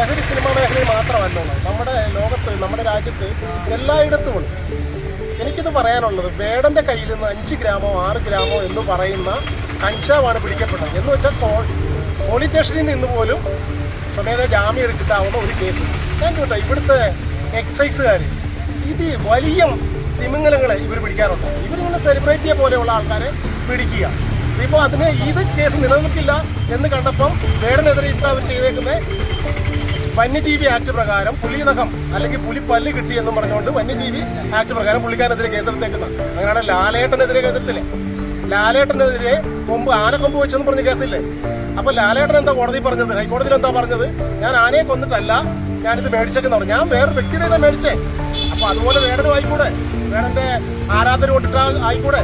ലഹരി സിനിമാ മേഖലയിൽ മാത്രമല്ല നമ്മുടെ ലോകത്ത് നമ്മുടെ രാജ്യത്ത് എല്ലായിടത്തും ഉണ്ട്. എനിക്കിത് പറയാനുള്ളത് വേടന്റെ കയ്യിൽ നിന്ന് അഞ്ച് ഗ്രാമോ ആറ് ഗ്രാമോ എന്ന് പറയുന്ന കഞ്ചാവാണ് പിടിക്കപ്പെട്ടത്. എന്ന് വെച്ചാൽ പോലീസ് സ്റ്റേഷനിൽ നിന്ന് പോലും സ്വമേധ ജാമ്യം എടുത്തിട്ടാവുന്ന ഒരു കേസ്. ഞാൻ കേട്ടോ ഇവിടുത്തെ എക്സൈസുകാർ ഇത് വലിയ തിമിങ്ങലങ്ങളെ ഇവർ പിടിക്കാറുണ്ട്. ഇവരിങ്ങനെ സെലിബ്രിറ്റിയെ പോലെയുള്ള ആൾക്കാരെ പിടിക്കുക. ഇപ്പോൾ അതിന് ഇത് കേസ് നിലനിൽക്കില്ല എന്ന് കണ്ടപ്പം വേടനെതിരെ ഇപ്പം ചെയ്തേക്കുന്നത് വന്യജീവി ആക്ട് പ്രകാരം പുലിനഖം അല്ലെങ്കിൽ പുലി പല്ല് കിട്ടി എന്ന് പറഞ്ഞുകൊണ്ട് വന്യജീവി ആക്ട് പ്രകാരം പുള്ളിക്കാരനെതിരെ കേസെടുത്തേക്കുന്നത് അങ്ങനെയാണ് ലാലേട്ടനെതിരെ കേസെടുത്തില്ലേ? ലാലേട്ടനെതിരെ കൊമ്പ് ആന കൊമ്പ് വെച്ചെന്ന് പറഞ്ഞ കേസില്ലേ? അപ്പൊ ലാലേട്ടൻ എന്താ കോടതി പറഞ്ഞത്? ഹൈക്കോടതിയിൽ എന്താ പറഞ്ഞത്? ഞാൻ ആനയെ കൊന്നിട്ടല്ല ഞാനിത് മേടിച്ചേക്കെന്ന് പറഞ്ഞു. ഞാൻ വേറെ വ്യക്തിയുടെ ഇതാ മേടിച്ചേ. അപ്പൊ അതുപോലെ വേടനും ആയിക്കൂടെ? വേടന്റെ ആരാധന കൊണ്ടിട്ട് ആയിക്കൂടെ?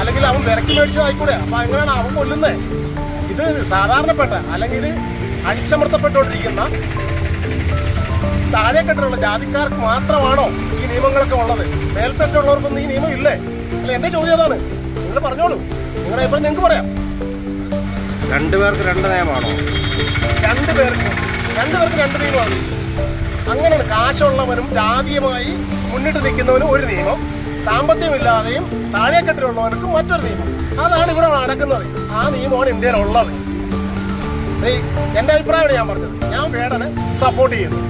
അല്ലെങ്കിൽ അവൻ വിലക്ക് മേടിച്ചത് ആയിക്കൂടെ അപ്പൊ എങ്ങനെയാണ് അവൻ കൊല്ലുന്നത് ഇത് സാധാരണപ്പെട്ട അല്ലെങ്കിൽ അടിച്ചമർത്തപ്പെട്ടുകൊണ്ടിരിക്കുന്ന താഴെക്കെട്ടിലുള്ള ജാതിക്കാർക്ക് മാത്രമാണോ ഈ നിയമങ്ങളൊക്കെ ഉള്ളത്? മേൽത്തട്ടുള്ളവർക്കൊന്നും ഈ നിയമം ഇല്ലേ? അല്ല എന്റെ ചോദ്യം അതാണ്. നിങ്ങൾ പറഞ്ഞോളൂ. നിങ്ങളുടെ അഭിപ്രായം ഞങ്ങൾക്ക് പറയാം. രണ്ടുപേർക്ക് രണ്ട് നിയമമാണോ? രണ്ടുപേർക്ക് രണ്ടുപേർക്ക് രണ്ട് നിയമമാണ്. അങ്ങനെയാണ് കാശുള്ളവനും ജാതീയമായി മുന്നിട്ട് നിൽക്കുന്നവനും ഒരു നിയമം സാമ്പത്തികമില്ലാതെയും താഴേക്കെട്ടിലുള്ളവർക്കും മറ്റൊരു നിയമം. അതാണ് ഇവിടെ നടക്കുന്നത്. ആ നിയമമാണ് ഇന്ത്യയിലുള്ളത്. എന്റെ അഭിപ്രായമാണ് ഞാൻ പറഞ്ഞത്. ഞാൻ വേടനെ സപ്പോർട്ട് ചെയ്യുന്നു.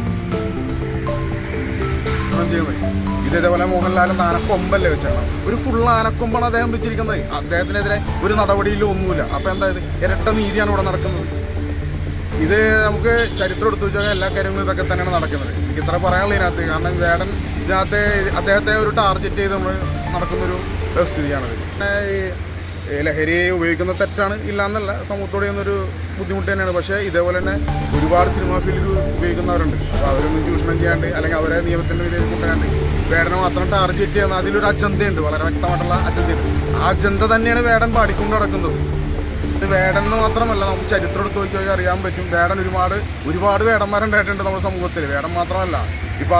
ഇതേപോലെ മോഹൻലാലും ആനക്കൊമ്പല്ലേ വെച്ചാണ് ഒരു ഫുൾ ആനക്കൊമ്പാണ് അദ്ദേഹം വെച്ചിരിക്കുന്നത്. അദ്ദേഹത്തിനെതിരെ ഒരു നടപടിയിലും ഒന്നുമില്ല. അപ്പൊ എന്താ ഇത്? ഇരട്ട നീതിയാണ് ഇവിടെ നടക്കുന്നത്. ഇത് നമുക്ക് ചരിത്രം എടുത്തു വെച്ചാൽ എല്ലാ കാര്യങ്ങളും ഇതൊക്കെ തന്നെയാണ് നടക്കുന്നത്. എനിക്ക് ഇത്ര പറയാനുള്ള ഇതിനകത്ത്. കാരണം വേടൻ ഇതിനകത്ത് അദ്ദേഹത്തെ ഒരു ടാർഗറ്റ് ചെയ്ത് നമ്മൾ നടക്കുന്നൊരു സ്ഥിതിയാണത്. ലഹരി ഉപയോഗിക്കുന്ന തെറ്റാണ് ഇല്ലാന്നല്ല. സമൂഹത്തോട് ചെയ്യുന്നൊരു ബുദ്ധിമുട്ട് തന്നെയാണ്. പക്ഷേ ഇതേപോലെ തന്നെ ഒരുപാട് സിനിമാ ഫീൽഡിൽ ഉപയോഗിക്കുന്നവരുണ്ട്. അപ്പോൾ അവരൊന്നും ചൂഷണം ചെയ്യാണ്ട് അല്ലെങ്കിൽ അവരെ നിയമത്തിന്റെ വിധേയം കൊണ്ടുവരാണ്ട് വേടനെ മാത്രം ടാർഗറ്റ് ചെയ്യുന്ന അതിലൊരു അജന്തയുണ്ട് വളരെ വ്യക്തമായിട്ടുള്ള അജന്തയുണ്ട് ആ അജന്ത തന്നെയാണ് വേടൻ പാടിക്കൊണ്ട് നടക്കുന്നത്. ഇത് വേടൻ എന്ന് മാത്രമല്ല നമുക്ക് ചരിത്രം എടുത്ത് നോക്കിയാൽ അറിയാൻ പറ്റും. വേടൻ ഒരുപാട് ഒരുപാട് വേടന്മാരുണ്ടായിട്ടുണ്ട് നമ്മുടെ സമൂഹത്തിൽ. വേടൻ മാത്രമല്ല. ഇപ്പൊ